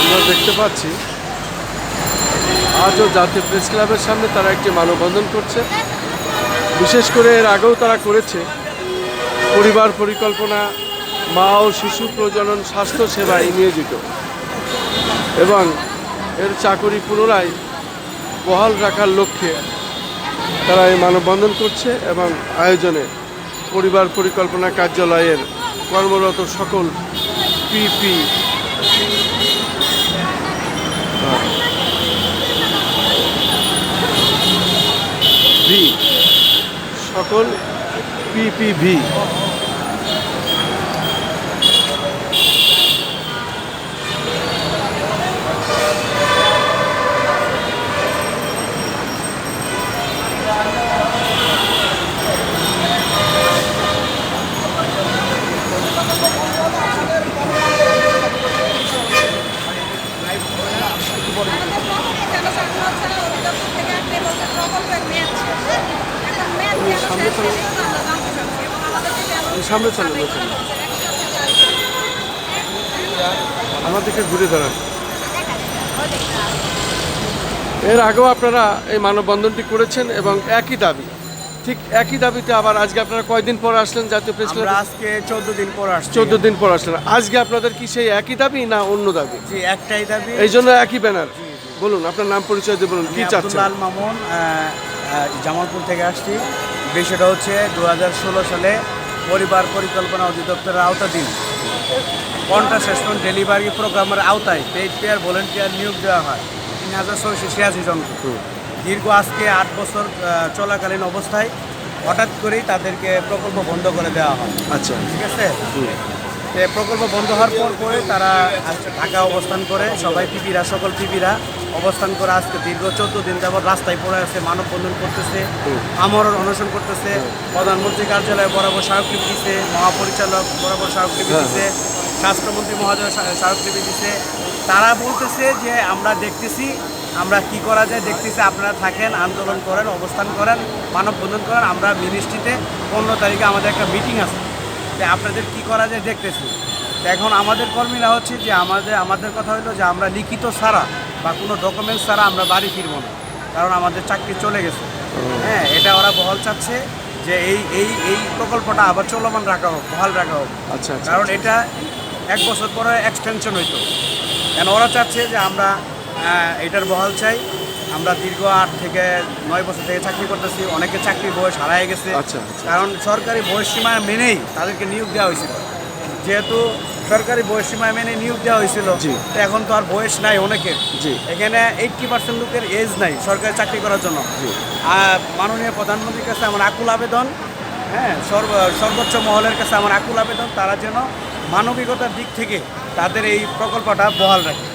আমরা দেখতে পাচ্ছি, আজও জাতীয় প্রেস ক্লাবের সামনে তারা একটি মানববন্ধন করছে। বিশেষ করে এর আগেও তারা করেছে। পরিবার পরিকল্পনা, মা ও শিশু প্রজনন স্বাস্থ্য সেবায় নিয়োজিত। এবং এর চাকরি পুনরায় বহাল রাখার লক্ষ্যে তারা এই মানববন্ধন করছে এবং আয়োজনে পরিবার পরিকল্পনা কার্যালয়ের কর্মরত সকল পিপি সকল পিপিভি সামনে চলে বলছেন আমাদেরকে ঘুরে দাঁড়ান। এর আগেও আপনারা এই মানববন্ধনটি করেছেন এবং একই দাবি ঠিক একই দাবিতে আবার আজকে আপনারা কয়দিন পর আসলেন জাতীয় প্রেস আমরা ক্লাবে আজকে চোদ্দ দিন পর আসছি। চোদ্দ দিন পর আসলেন। আজকে আপনাদের কি সেই একই দাবি না অন্য দাবি? জি একটাই দাবি। এই জন্য একই ব্যানার। বলুন আপনার নাম পরিচয় দিয়ে বলুন কি চাচ্ছেন? আব্দুল্লাল মামুন জামালপুর থেকে আসছি। বিষয়টা হচ্ছে দু হাজার ষোলো সালে পরিবার পরিকল্পনা অধিদপ্তরের আওতাধীন স্টোন ডেলিভারি প্রোগ্রামের আওতায় পেইড পেয়ার ভলেন্টিয়ার নিয়োগ দেওয়া হয়। তিন হাজার ছয়শো ছিয়াশি জনকে দীর্ঘ আজকে আট বছর চলাকালীন অবস্থায় হঠাৎ করেই তাদেরকে প্রকল্প বন্ধ করে দেওয়া হয়। আচ্ছা। ঠিক আছে? প্রকল্প বন্ধ হওয়ার পর পরে তারা আজকে ঢাকা অবস্থান করে সবাই পিপিরা সকল পিপিরা অবস্থান করে আজকে দীর্ঘ চোদ্দ দিন যাবত রাস্তায় পড়ে আছে মানব মানববন্ধন করতেছে আমরণ অনশন করতেছে প্রধানমন্ত্রী কার্যালয়ে বরাবর স্মারকলিপি দিচ্ছে মহাপরিচালক বরাবর স্মারকলিপি হ্যাঁ। দিচ্ছে স্বাস্থ্যমন্ত্রী স্মা- স্মারকলিপি দিচ্ছে তারা বলতেছে যে আমরা দেখতেছি আমরা কি করা যায় দেখতেছি আপনারা থাকেন আন্দোলন করেন অবস্থান করেন মানব মানববন্ধন করেন আমরা মিনিস্ট্রিতে পনেরো তারিখে আমাদের একটা মিটিং আছে যে আপনাদের কি করা যায় দেখতেছি। এখন আমাদের কর্মীরা হচ্ছে যে আমাদের আমাদের কথা হলো যে আমরা লিখিত ছাড়া বা কোনো ডকুমেন্টস ছাড়া আমরা বাড়ি ফিরবো না। কারণ আমাদের চাকরি চলে গেছে। হ্যাঁ এটা ওরা বহাল চাচ্ছে যে এই এই এই প্রকল্পটা আবার চলমান রাখা হোক বহাল রাখা হোক। আচ্ছা আচ্ছা কারণ এটা এক বছর পরে এক্সটেনশন হইতো। কেন ওরা চাচ্ছে যে আমরা এটার বহাল চাই। আমরা দীর্ঘ আট থেকে নয় বছর থেকে চাকরি করতেছি অনেকে চাকরি বয়স হারায় গেছে। আচ্ছা, আচ্ছা। কারণ সরকারি বয়স সীমা মেনেই তাদেরকে নিয়োগ দেওয়া হয়েছিল। যেহেতু সরকারি বয়স সীমা মেনে নিয়োগ দেওয়া হয়েছিল এখন তো আর বয়স নাই অনেকের। এখানে এইটটি পার্সেন্ট লোকের এজ নাই সরকারি চাকরি করার জন্য। আর মাননীয় প্রধানমন্ত্রীর কাছে আমার আকুল আবেদন হ্যাঁ সর্ব- সর্বোচ্চ মহলের কাছে আমার আকুল আবেদন তারা যেন মানবিকতার দিক থেকে তাদের এই প্রকল্পটা বহাল রাখে।